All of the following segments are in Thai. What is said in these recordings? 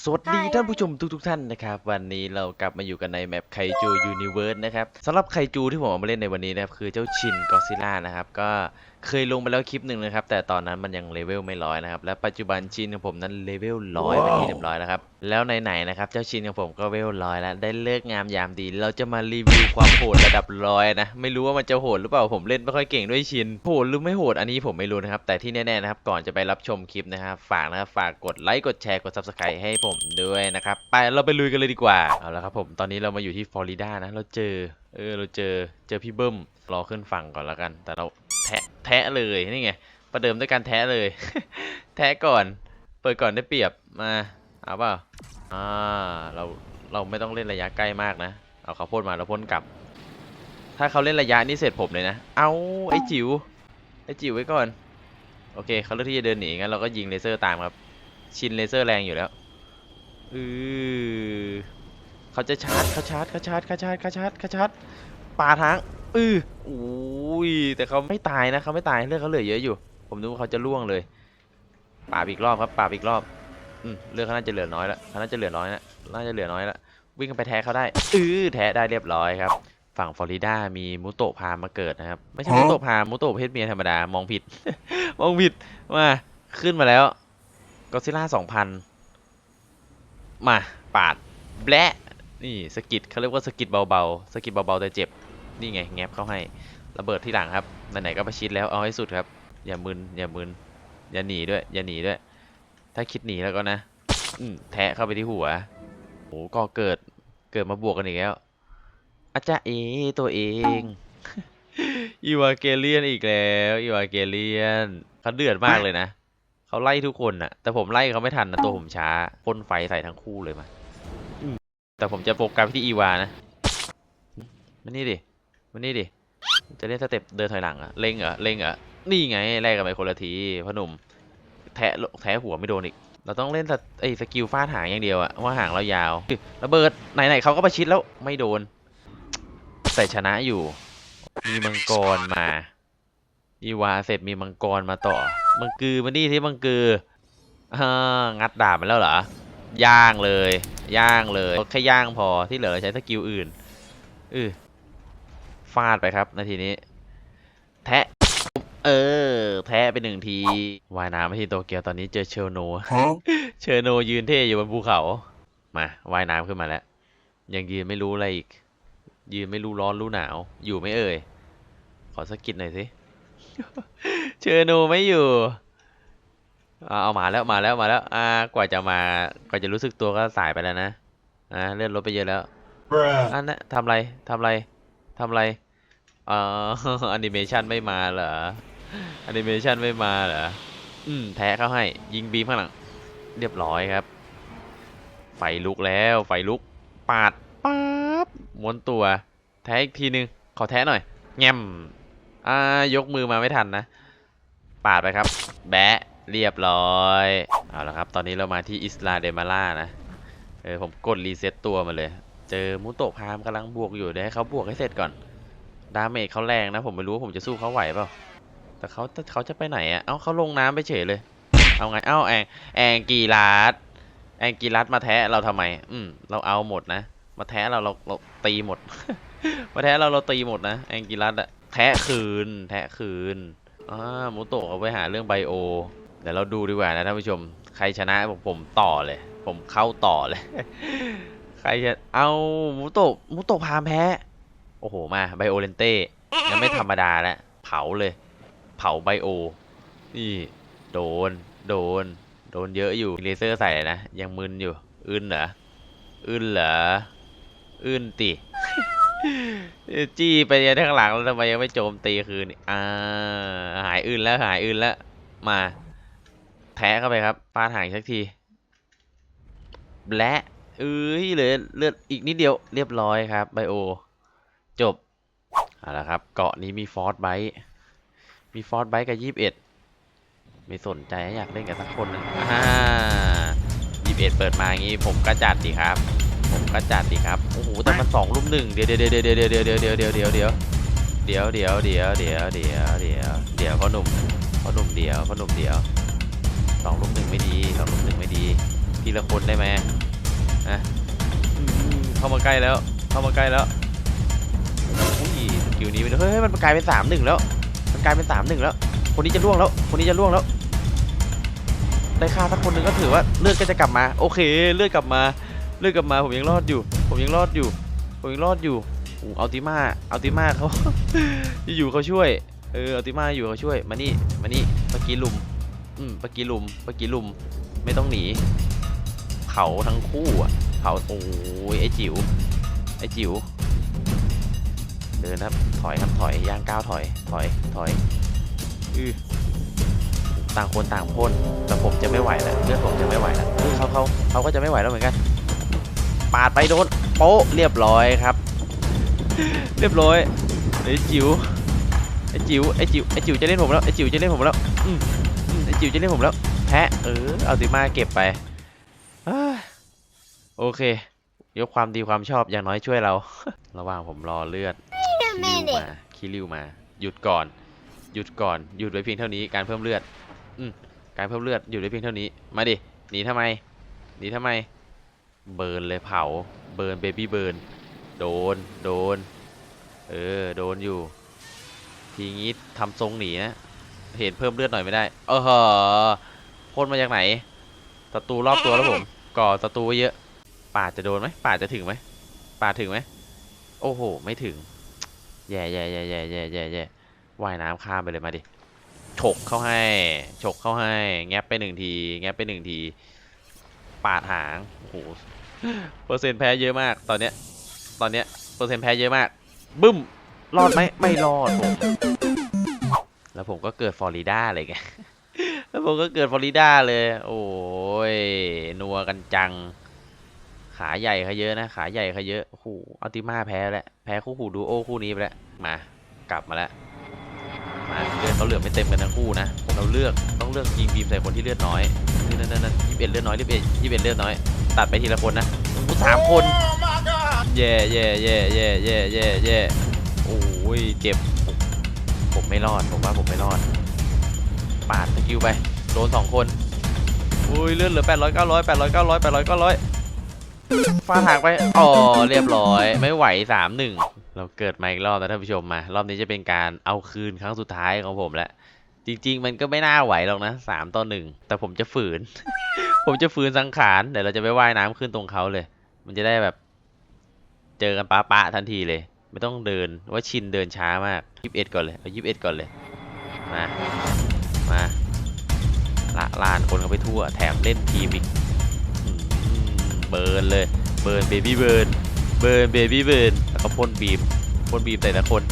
สวัสดีท่านผู้ชมทุกๆท่านนะครับ วันนี้เรากลับมาอยู่กันในแมปไคจูยูนิเวิร์สนะครับสำหรับไคจูที่ผมเอามาเล่นในวันนี้นะครับคือเจ้าชินกอซิล่านะครับ ก็เคยลงไปแล้วคลิปหนึ่งนะครับ แต่ตอนนั้นมันยังเลเวลไม่ร้อยนะครับ และปัจจุบันชินของผมนั้นเลเวลร้อยเป็นที่เรียบร้อยแล้วครับ แล้วไหนๆนะครับ เจ้าชินของผมก็เวลร้อยแล้วได้เลิกงามยามดี เราจะมารีวิวความโหดระดับร้อยนะไม่รู้ว่ามันจะโหดหรือเปล่าผมเล่นไม่ค่อยเก่งด้วยชินโหดหรือไม่โหดอันนี้ผมไม่รู้นะครับแต่ที่แน่ๆนะครับก่อนจะไปรับชมคลิปนะครับฝากนะครับฝากกดไลค์กดแชร์กด subscribe ให้ผมด้วยนะครับ ไปเราไปลุยกันเลยดีกว่า เอาละครับผม ตอนนี้เรามาอยู่ที่ฟลอริดานะ เราเจอ เออ เราเจอ เจอพี่เบิ้ม รอขึ้นฝั่งก่อนแล้วกัน แต่เราแทะ แทะเลย นี่ไง ประเดิมด้วยการแทะเลย แทะก่อน เปิดก่อนได้เปรียบ มา เอาเปล่า อ่า เรา เราไม่ต้องเล่นระยะใกล้มากนะ เอาเขาพ่นมาแล้วพ่นกลับ ถ้าเขาเล่นระยะนี้เสร็จผมเลยนะ เอาไอ้จิ๋ว ไอ้จิ๋วไว้ก่อน โอเค เขาเลือกที่จะเดินหนีงั้นเราก็ยิงเลเซอร์ตามครับ ชินเลเซอร์แรงอยู่แล้ว อือเขาจะชาร์จเขาชาร์จเขาชาร์จเขาชาร์จเขาชาร์จเขาชาร์จปาทางอืออุ้ยแต่เขาไม่ตายนะเขาไม่ตายเลือดเขาเหลือเยอะอยู่ ผมนึกว่าเขาจะล่วงเลยปาบอีกรอบครับปาบอีกรอบอืมเลือดเขาน่าจะเหลือน้อยแล้วเขาน่าจะเหลือน้อยแล้วน่าจะเหลือน้อยแล้ววิ่งกันไปแท้เขาได้อือแท้ได้เรียบร้อยครับ ฝั่งฟลอริดามีมุโตะพามาเกิดนะครับ ไม่ใช่มุโตะพามุโตะเพศเมียธรรมดามองผิด มองผิดมาขึ้นมาแล้วก็ซิล่าสองพัน มาปาดแบะนี่สกิดเขาเรียกว่าสกิดเบาๆสกิดเบาๆแต่เจ็บนี่ไงแงบเข้าให้ระเบิดที่หลังครับไหนๆก็ประชิดแล้วเอาให้สุดครับ อย่ามึนอย่ามึนอย่าหนีด้วยอย่าหนีด้วย ถ้าคิดหนีแล้วก็นะอืแทะเข้าไปที่หัวโอ้ก็เกิดเกิดมาบวกกันอีกแล้วอาจารย์เอตัวเองอีวาเกเลียนอีกแล้วอีวาเกเลียนเขาเดือดมากเลยนะ เขาไล่ทุกคนน่ะแต่ผมไล่เขาไม่ทันนะตัวผมช้าพ่นไฟใส่ทั้งคู่เลยมาอืมแต่ผมจะโฟกัสที่อีวานะมานี่ดิมานี่ดิจะเล่นสเต็ปเดินถอยหลังเหรอะเล็งเหรอเล็งเหรอนี่ไงแลกกันไปคนละทีพ่อหนุ่มแทะแทะหัวไม่โดนอีก เราต้องเล่นสไอ้สกิลฟาดหางอย่างเดียวอะว่าหางเรายาวระเบิดไหนๆเขาก็ประชิดแล้วไม่โดน แต่ชนะอยู่ มีมังกรมา อีวาเสร็จมีมังกรมาต่อ มังกือมานี่ที่มังกืองัดดาบมาแล้วเหรอย่างเลย ย่างเลยแค่ย่างพอที่เหลือใช้สกิลอื่นอือฟาดไปครับนาทีนี้ แทะ เออ แทะไปหนึ่งทีว่ายน้ำไปที่โตเกียวตอนนี้เจอเชลโนเชอร์โนยืนเท่อยู่บนภูเขา มาว่ายน้ำขึ้นมาแล้ว ยังยืนไม่รู้อะไรอีก ยืนไม่รู้ร้อนรู้หนาว อยู่ไม่เอ่ย ขอสกกิดหน่อยสิ เชอร์โนไม่อยู่เอาเอามาแล้วมาแล้วมาแล้ว อ่ากว่าจะมากว่าจะรู้สึกตัวก็สายไปแล้วนะอ่าเลื่อนรถไปเยอะแล้ว Bruh. อันนั้นทำไรทำไรทำไรเอ่อแอนิเมชันไม่มาเหรอแอนิเมชันไม่มาเหรออืมแท้เข้าให้ ยิงบีมข้างหลังเรียบร้อยครับ ไฟลุกแล้วไฟลุก ปาดป๊าบม้วนตัว แท้อีกทีนึงขอแท้หน่อยแง้ม อ่ายกมือมาไม่ทันนะปาดไปครับ แบะเรียบร้อยเอาละครับ ตอนนี้เรามาที่อิสลาเดมาล่านะเออผมกดรีเซ็ตตัวมาเลย เจอมุโตะพามกำลังบวกอยู่เดี๋ยวให้เขาบวกให้เสร็จก่อน ดาเมจเขาแรงนะ ผมไม่รู้ว่าผมจะสู้เขาไหวเปล่าแต่เขาแต่เขาจะไปไหนอะเอ้าเขาลงน้ำไปเฉยเลย เอาไง เอ้าแองแองกีรัสแองกีรัสมาแทะเราทำไม อืมเราเอาหมดนะ มาแทะเราเราเราตีหมด มาแทะเราเราตีหมดนะแองกีรัสอะ แทะคืน แทะคืนอ่ามุโตะเขาไปหาเรื่องไบโอ เดี๋ยวเราดูดีกว่านะท่านผู้ชม ใครชนะผมผมต่อเลย ผมเข้าต่อเลย ใครจะเอามุโตะมุโตะพามแพ้ โอ้โห มาไบโอเลนเต้ยังไม่ธรรมดาแล้วเผาเลย เผาไบโอ นี่ โดน โดน โดนเยอะอยู่เลเซอร์ใส่นะ ยังมึนอยู่ อึนเหรอ อึนเหรอ อึนติ จี้ไปยังข้างหลังแล้วทำไมยังไม่โจมตีคืนอ่าหายอึนแล้วหายอึนแล้วมาแทะเข้าไปครับปาดหางสักทีและเอ้ยเหลือเลือดอีกนิดเดียวเรียบร้อยครับไบโอ จบเอาละครับ เกาะนี้มีฟอร์สไบต์มีฟอร์สไบต์กับยี่สิบเอ็ดไม่สนใจอยากเล่นกับสักคนนึงอ่ายี่สิบเอ็ดเปิดมาอย่างงี้ผมก็จัดดีครับ ผมก็จัดดีครับ โอ้โห แต่มันสองรุ่มหนึ่งเดี๋ยวเดี๋ยวเดี๋ยวเดี๋ยวเดี๋ยวเดี๋ยวเดี๋ยวเดี๋ยวเดี๋ยวเดี๋ยวเดี๋ยวเดี๋ยวเดี๋ยวเดี๋ยวเดี๋ยวเดี๋ยวเดี๋ยวพ่อหนุ่มพ่อหนุ่มเดี๋ยวพ่อหนุ่มเดี๋ยวสองรุ่มหนึ่งไม่ดีสองรุ่มหนึ่งไม่ดี ทีละคนได้ไหมอะอืมเข้ามาใกล้แล้ว เข้ามาใกล้แล้วอุ้ยสกิลนี้เป็นเฮ้ยมันกลายเป็นสามหนึ่งแล้ว มันกลายเป็นสามหนึ่งแล้ว คนนี้จะล่วงแล้ว คนนี้จะล่วงแล้วได้ฆ่าสักคนหนึ่งก็ถือว่าเลือดก็จะกลับมา โอเค เลือดกลับมา เลือดกลับมาผมยังรอดอยู่ ผมยังรอดอยู่ ผมยังรอดอยู่อ้อัลติมาอัลติมาเขาอยู่เขาช่วย เอออัลติมาอยู่เขาช่วย มานี่ มานี่เมื่อกี้ลุม อืมเมื่อกี้ลุมเมื่อกี้ลุม ไม่ต้องหนี เผาทั้งคู่อะ เผา โอ้ยไอจิ๋ว ไอจิ๋ว เดินครับ ถอยครับ ถอย ย่างก้าวถอย ถอย ถอย อือต่างคนต่างพ่นแต่ผมจะไม่ไหวแล้วเลือดผมจะไม่ไหวแล้วเขาเขาเขาก็จะไม่ไหวแล้วเหมือนกัน ปาดไปโดนโป๊ะเรียบร้อยครับ เรียบร้อยไอ้จิ๋วไอ้จิ๋วไอ้จิ๋วไอ้จิ๋วจะเล่นผมแล้วไอ้จิ๋วจะเล่นผมแล้วอืมไอ้จิ๋วจะเล่นผมแล้วแพ้เออเอาติมาเก็บไปโอเค ยกความดีความชอบอย่างน้อยช่วยเรา ระหว่างผมรอเลือดคิริวมาคิริวมา หยุดก่อน หยุดก่อน หยุดไว้เพียงเท่านี้การเพิ่มเลือด อืมการเพิ่มเลือดหยุดไว้เพียงเท่านี้ มาดิหนีทำไมหนีทำไม เบิร์นเลยเผา เบิร์นเบบี้เบิร์นโดน โดน เออ โดนอยู่ ทีงี้ทำทรงหนีนะ เห็นเพิ่มเลือดหน่อยไม่ได้ เออเหอพ่นมาจากไหนศัตรูรอบตัวแล้วผม ก่อศัตรูไว้เยอะ ป่าจะโดนไหม ป่าจะถึงไหม ป่าถึงไหม โอ้โห ไม่ถึง แย่แย่แย่แย่แย่แย่แย่ว่ายน้ำข้ามไปเลยมาดิ ฉกเข้าให้ ฉกเข้าให้ แงบไปหนึ่งที แงบไปหนึ่งที ปาดหางโอ้โหเปอร์เซ็นต์แพ้เยอะมาก ตอนเนี้ย ตอนเนี้ยเปอร์เซ็นต์แพ้เยอะมาก บึ้ม รอดไหมไม่รอดผม แล้วผมก็เกิดฟลอริดาเลยไง แล้วผมก็เกิดฟลอริดาเลย โอ้ย นัวกันจัง ขาใหญ่เขาเยอะนะ ขาใหญ่เขาเยอะ โอ้โหอัลติมาแพ้แล้ว แพ้คู่หูดูโอคู่นี้ไปแล้ว มา กลับมาแล้ว มาเลือดเขาเหลือไม่เต็มกันทั้งคู่นะ เราเลือกต้องเลือกยิงบีมใส่คนที่เลือดน้อยนี่นั่นนั่นนั่นยี่สิบเอ็ดเลือดน้อยยี่สิบเอ็ดยี่สิบเอ็ดเลือดน้อย ตัดไปทีละคนนะกูสามคนแย่แย่แย่แย่แย่แย่แย่โอ้ยเจ็บ ผมไม่รอด ผมว่าผมไม่รอด ปาดสกิลไป โดนสองคนอุ้ยเลือดเหลือแปดร้อยเก้าร้อยแปดร้อยเก้าร้อยแปดร้อยเก้าร้อยฟาดหางไป อ๋อ เรียบร้อย ไม่ไหวสามหนึ่ง เราเกิดมาอีกรอบนะท่านผู้ชมมารอบนี้จะเป็นการเอาคืนครั้งสุดท้ายของผมแล้วจริง ๆ มันก็ไม่น่าไหวหรอกนะสามต่อหนึ่งแต่ผมจะฝืน ผมจะฝืนสังขารเดี๋ยวเราจะไปว่ายน้ำขึ้นตรงเขาเลย มันจะได้แบบ เจอกันปะปะทันทีเลย ไม่ต้องเดินว่าชินเดินช้ามากยีิบเอ็ดก่อนเลยเอายีิบเอ็ดก่อนเลยมามาละลานคนเขาไปทั่ว แถมเล่นทีมอีกเบิร์นเลย เบิร์นเบบี้เบิร์นเบิร์นเบบี้เบิร์น แล้วก็พ่นบีมพ่นบีมใส่แต่คน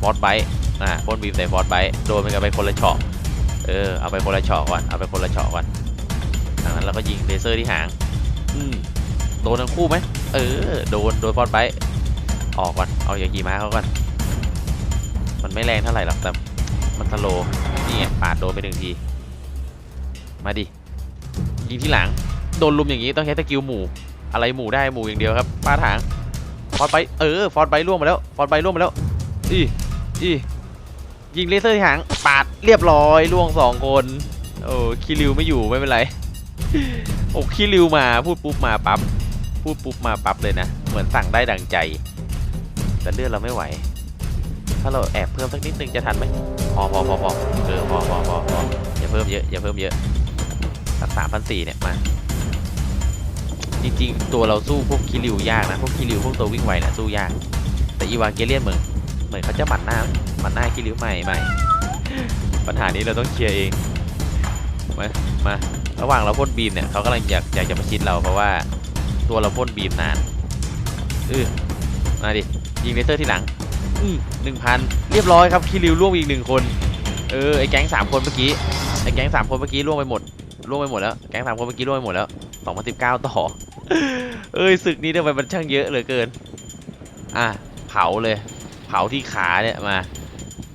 ฟอสไบต์อ่าพ่นบีมใส่ฟอสไบต์โดนมันกันไปคนละเฉาะเออเอาไปคนละเฉาะก่อนเอาไปคนละเฉาะก่อนจากนั้นเราก็ยิงเลเซอร์ที่หางอืมโดนทั้งคู่ไหมเออโดนโดนฟอสไบต์ออกก่อนเอาอย่างกี่ม้าเขาก่อนมันไม่แรงเท่าไหร่หรอกแต่มันสโลนี่ไงปาดโดนไปหนึ่งทีมาดิยิงที่หลังโดนลุมอย่างนี้ต้องใช้สกิลหมู่อะไรหมู่ได้หมู่อย่างเดียวครับป้าถาง ฟอร์ดไบเออฟอร์ดไบล่วงมาแล้วฟอร์ดไบล่วงมาแล้วอีอียิงเลเซอร์ที่หางปาดเรียบร้อยล่วงสองคนโอ้คิริวไม่อยู่ไม่เป็นไรโอ้คิริวมาพูดปุ๊บมาปั๊บพูดปุ๊บมาปั๊บเลยนะ เหมือนสั่งได้ดังใจ แต่เลือดเราไม่ไหว ถ้าเราแอบเพิ่มสักนิดนึงจะทันไหมพอพอพอพอเออพอพอพอพออย่าเพิ่มเยอะอย่าเพิ่มเยอะสักสามพันสี่เนี่ยมา จริงๆ ตัวเราสู้พวกคิริวยากนะ พวกคิริวพวกตัววิ่งไวนี่ยสู้ยาก แต่อีวาเกเลียนเหมือนเหมือนเขาจะหมั่นหน้าหมั่นหน้าคิริวใหม่ใหม่ปัญหานี้เราต้องเคลียร์เอง มา มา ระหว่างเราพ่นบีมเนี่ยเขากำลังอยากอยากจะมาชิดเราเพราะว่าตัวเราพ่นบีมนานเออมาดิ ยิงเลเซอร์ที่หลัง อืหนึ่งพันเรียบร้อยครับคิริวล่วงอีกหนึ่งคน เออไอแก๊งสามคนเมื่อกี้ ไอแก๊งสามคนเมื่อกี้ล่วงไปหมดล่วงไปหมดแล้ว แก๊งสามคนเมื่อกี้ล่วงไปหมดแล้ว2019ต่อ เอ้ยศึกนี้ทำไมมันช่างเยอะเหลือเกิน อะเผาเลย เผาที่ขาเนี่ยมา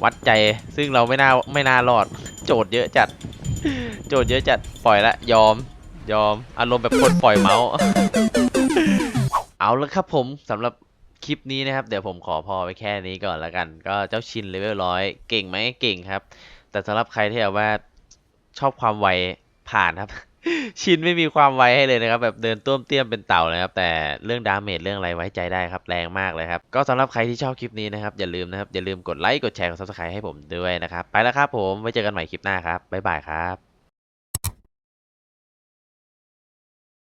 วัดใจซึ่งเราไม่น่าไม่น่ารอด โจทย์เยอะจัด โจทย์เยอะจัดปล่อยละยอม ยอมอารมณ์แบบคนปล่อยเมาส์เอาละครับผมสำหรับคลิปนี้นะครับ เดี๋ยวผมขอพอไปแค่นี้ก่อนละกัน ก็เจ้าชินเลเวลร้อยเก่งไหมเก่งครับ แต่สำหรับใครที่แบบว่าชอบความไวผ่านครับ ชินไม่มีความไวให้เลยนะครับ แบบเดินต้วมเตี้ยมเป็นเต่าเลยครับ แต่เรื่องดาเมจเรื่องอะไรไว้ใจได้ครับ แรงมากเลยครับ ก็สำหรับใครที่ชอบคลิปนี้นะครับ อย่าลืมนะครับ อย่าลืมกดไลค์กดแชร์กดซับสไครต์ให้ผมด้วยนะครับ ไปแล้วครับผมไว้เจอกันใหม่คลิปหน้าครับบ๊ายบายครับ